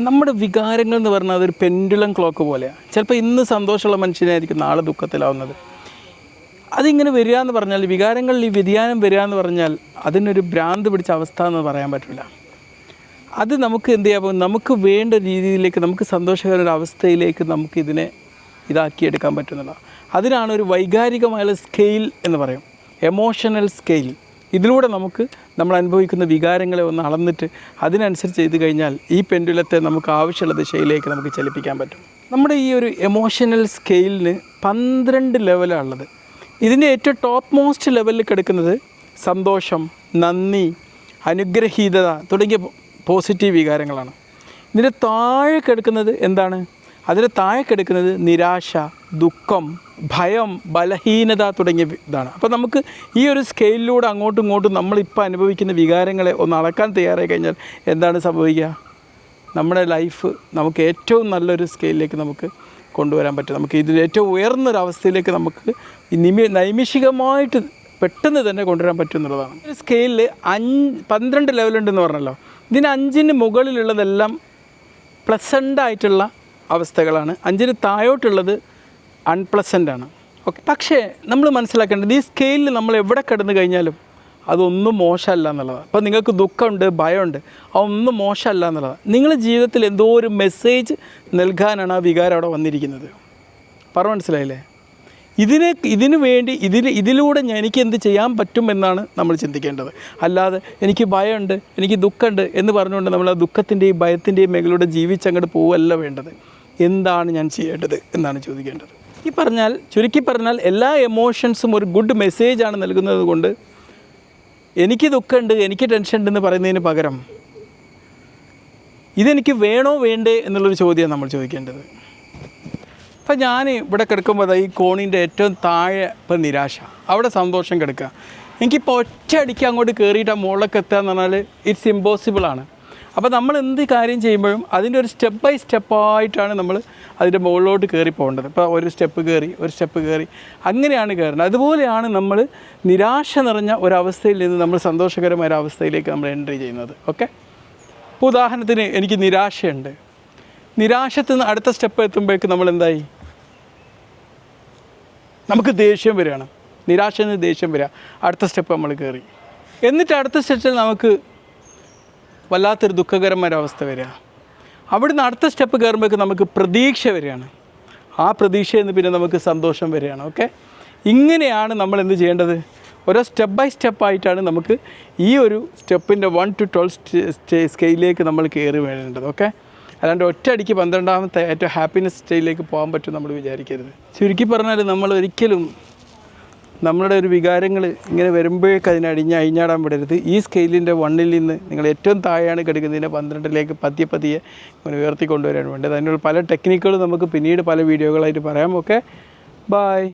നമ്മുടെ വികാരങ്ങൾ എന്ന് പറഞ്ഞാൽ അതൊരു പെൻഡുലം ക്ലോക്ക് പോലെയാണ് ചിലപ്പോൾ ഇന്ന് സന്തോഷമുള്ള മനുഷ്യനായിരിക്കും നാളെ ദുഃഖത്തിലാവുന്നത്. അതിങ്ങനെ വരിക എന്ന് പറഞ്ഞാൽ വികാരങ്ങളിൽ ഈ വ്യതിയാനം വരിക എന്ന് പറഞ്ഞാൽ അതിനൊരു ഭ്രാന്ത് പിടിച്ച അവസ്ഥ എന്ന് പറയാൻ പറ്റില്ല. അത് നമുക്ക് എന്ത് ചെയ്യാൻ നമുക്ക് വേണ്ട രീതിയിലേക്ക് നമുക്ക് സന്തോഷകരമായ ഒരു അവസ്ഥയിലേക്ക് നമുക്ക് ഇതിനെ ഇതാക്കിയെടുക്കാൻ പറ്റുന്നില്ല അതിനാണ് ഒരു വൈകാരികമായുള്ള സ്കെയിൽ എന്ന് പറയും. എമോഷണൽ സ്കെയിൽ ഇതിലൂടെ നമുക്ക് നമ്മൾ അനുഭവിക്കുന്ന വികാരങ്ങളെ ഒന്ന് അളന്നിട്ട് അതിനനുസരിച്ച് ചെയ്ത് കഴിഞ്ഞാൽ ഈ പെൻഡുലത്തെ നമുക്ക് ആവശ്യമുള്ള ദിശയിലേക്ക് നമുക്ക് ചലിപ്പിക്കാൻ പറ്റും. നമ്മുടെ ഈ ഒരു എമോഷണൽ സ്കെയിലിന് പന്ത്രണ്ട് ലെവലാണ് ഉള്ളത്. ഇതിന്റെ ഏറ്റവും ടോപ്പ് മോസ്റ്റ് ലെവലിൽ കിടക്കുന്നത് സന്തോഷം നന്ദി അനുഗ്രഹീതത തുടങ്ങിയ പോസിറ്റീവ് വികാരങ്ങളാണ്. ഇതിന്റെ താഴെ കിടക്കുന്നത് എന്താണ്? അതിന് താഴെ കിടക്കുന്നത് നിരാശ ദുഃഖം ഭയം ബലഹീനത തുടങ്ങിയ ഇതാണ്. അപ്പോൾ നമുക്ക് ഈ ഒരു സ്കെയിലിലൂടെ അങ്ങോട്ടും ഇങ്ങോട്ടും നമ്മളിപ്പോൾ അനുഭവിക്കുന്ന വികാരങ്ങളെ ഒന്ന് അളക്കാൻ തയ്യാറായി കഴിഞ്ഞാൽ എന്താണ് സംഭവിക്കുക? നമ്മുടെ ലൈഫ് നമുക്ക് ഏറ്റവും നല്ലൊരു സ്കെയിലിലേക്ക് നമുക്ക് കൊണ്ടുവരാൻ പറ്റും. നമുക്ക് ഇതിൽ ഏറ്റവും ഉയർന്നൊരവസ്ഥയിലേക്ക് നമുക്ക് നിമി നൈമിഷികമായിട്ട് പെട്ടെന്ന് തന്നെ കൊണ്ടുവരാൻ പറ്റും എന്നുള്ളതാണ്. ഒരു സ്കെയിലിൽ അഞ്ച് പന്ത്രണ്ട് ലെവലുണ്ടെന്ന് പറഞ്ഞല്ലോ. ഇതിന് അഞ്ചിന് മുകളിലുള്ളതെല്ലാം പ്ലസന്റ് ആയിട്ടുള്ള അവസ്ഥകളാണ്. അഞ്ചിന് താഴോട്ടുള്ളത് അൺപ്ലസന്റ് ആണ്. ഓക്കെ പക്ഷേ നമ്മൾ മനസ്സിലാക്കേണ്ടത് ഈ സ്കെയിലിൽ നമ്മൾ എവിടെ കിടന്നു കഴിഞ്ഞാലും അതൊന്നും മോശമല്ല എന്നുള്ളതാണ്. അപ്പോൾ നിങ്ങൾക്ക് ദുഃഖമുണ്ട് ഭയമുണ്ട് അതൊന്നും മോശമല്ല എന്നുള്ളതാണ്. നിങ്ങളുടെ ജീവിതത്തിൽ എന്തോ ഒരു മെസ്സേജ് നൽകാനാണ് ആ വികാരം അവിടെ വന്നിരിക്കുന്നത്. പറ മനസ്സിലായില്ലേ? ഇതിന് ഇതിനു വേണ്ടി ഇതിൽ ഇതിലൂടെ ഞാൻ എനിക്ക് എന്ത് ചെയ്യാൻ പറ്റും എന്നാണ് നമ്മൾ ചിന്തിക്കേണ്ടത്. അല്ലാതെ എനിക്ക് ഭയമുണ്ട് എനിക്ക് ദുഃഖമുണ്ട് എന്ന് പറഞ്ഞുകൊണ്ട് നമ്മൾ ആ ദുഃഖത്തിന്റെയും ഭയത്തിന്റെയും മേഖലയുടെ ജീവിച്ചങ്ങോട്ട് പോവല്ല വേണ്ടത്. എന്താണ് ഞാൻ ചെയ്യേണ്ടത് എന്നാണ് ചോദിക്കേണ്ടത്. ഈ പറഞ്ഞാൽ ചുരുക്കി പറഞ്ഞാൽ എല്ലാ എമോഷൻസും ഒരു ഗുഡ് മെസ്സേജാണ് നൽകുന്നത് കൊണ്ട് എനിക്ക് ദുഃഖമുണ്ട് എനിക്ക് ടെൻഷൻ ഉണ്ടെന്ന് പറയുന്നതിന് പകരം ഇതെനിക്ക് വേണോ വേണ്ടേ എന്നുള്ളൊരു ചോദ്യമാണ് നമ്മൾ ചോദിക്കേണ്ടത്. അപ്പം ഞാൻ ഇവിടെ കിടക്കുമ്പോൾ ഈ കോണിന്റെ ഏറ്റവും താഴെ ഇപ്പം നിരാശ. അവിടെ സന്തോഷം കിടക്കുക. എനിക്കിപ്പോൾ ഒറ്റ അടിക്ക് അങ്ങോട്ട് കയറിയിട്ട് ആ മുകളിലേക്ക് എത്തുക എന്ന് പറഞ്ഞാൽ ഇറ്റ്സ് ഇമ്പോസിബിളാണ് അപ്പോൾ നമ്മൾ എന്ത് കാര്യം ചെയ്യുമ്പോഴും അതിന്റെ ഒരു സ്റ്റെപ്പ് ബൈ സ്റ്റെപ്പായിട്ടാണ് നമ്മൾ അതിന്റെ മുകളിലോട്ട് കയറി പോകേണ്ടത്. ഇപ്പോൾ ഒരു സ്റ്റെപ്പ് കയറി ഒരു സ്റ്റെപ്പ് കയറി. അങ്ങനെയാണ് കയറുന്നത് അതുപോലെയാണ് നമ്മൾ നിരാശ നിറഞ്ഞ ഒരവസ്ഥയിൽ നിന്ന് നമ്മൾ സന്തോഷകരമായ ഒരു അവസ്ഥയിലേക്ക് നമ്മൾ എൻട്രി ചെയ്യുന്നത്. ഓക്കെ ഇപ്പോൾ ഉദാഹരണത്തിന് എനിക്ക് നിരാശയുണ്ട്. നിരാശത്തിൽ നിന്ന് അടുത്ത സ്റ്റെപ്പ് എത്തുമ്പോഴേക്ക് നമ്മൾ എന്തായി? നമുക്ക് ദേഷ്യം വരികയാണ്. നിരാശയിൽ നിന്ന് ദേഷ്യം വരിക. അടുത്ത സ്റ്റെപ്പ് നമ്മൾ കയറി. എന്നിട്ട് അടുത്ത സ്റ്റെപ്പിൽ നമുക്ക് വല്ലാത്തൊരു ദുഃഖകരമായൊരവസ്ഥ വരിക. അവിടുന്ന് അടുത്ത സ്റ്റെപ്പ് കയറുമ്പോഴേക്ക് നമുക്ക് പ്രതീക്ഷ വരികയാണ്. ആ പ്രതീക്ഷയിൽ നിന്ന് പിന്നെ നമുക്ക് സന്തോഷം വരികയാണ്. ഓക്കെ? ഇങ്ങനെയാണ് നമ്മൾ എന്ത് ചെയ്യേണ്ടത്? ഓരോ സ്റ്റെപ്പ് ബൈ സ്റ്റെപ്പായിട്ടാണ് നമുക്ക് ഈ ഒരു സ്റ്റെപ്പിന്റെ വൺ ടു ട്വൽവ് സ്കെയിലേക്ക് നമ്മൾ കയറി വേണ്ടത് ഓക്കെ? അല്ലാണ്ട് ഒറ്റയടിക്ക് പന്ത്രണ്ടാമത്തെ ഏറ്റവും ഹാപ്പിനെസ് സ്റ്റേയിലേക്ക് പോകാൻ പറ്റും നമ്മൾ വിചാരിക്കരുത്. ചുരുക്കി പറഞ്ഞാൽ നമ്മൾ ഒരിക്കലും നമ്മളുടെ ഒരു വികാരങ്ങൾ ഇങ്ങനെ വരുമ്പോഴേക്ക് അതിനെ അടിഞ്ഞ് അഴിഞ്ഞാടാൻ വിടരുത് ഈ സ്കെയിലിന്റെ വണ്ണിൽ നിന്ന് നിങ്ങൾ ഏറ്റവും താഴെയാണ് കിടക്കുന്നതിന്റെ പന്ത്രണ്ടിലേക്ക് പതിയെ പതിയെ ഇങ്ങനെ ഉയർത്തി കൊണ്ടുവരാൻ വേണ്ടത് അതിനുള്ള പല ടെക്നിക്കുകളും നമുക്ക് പിന്നീട് പല വീഡിയോകളായിട്ട് പറയാം. ഓക്കെ? ബായ്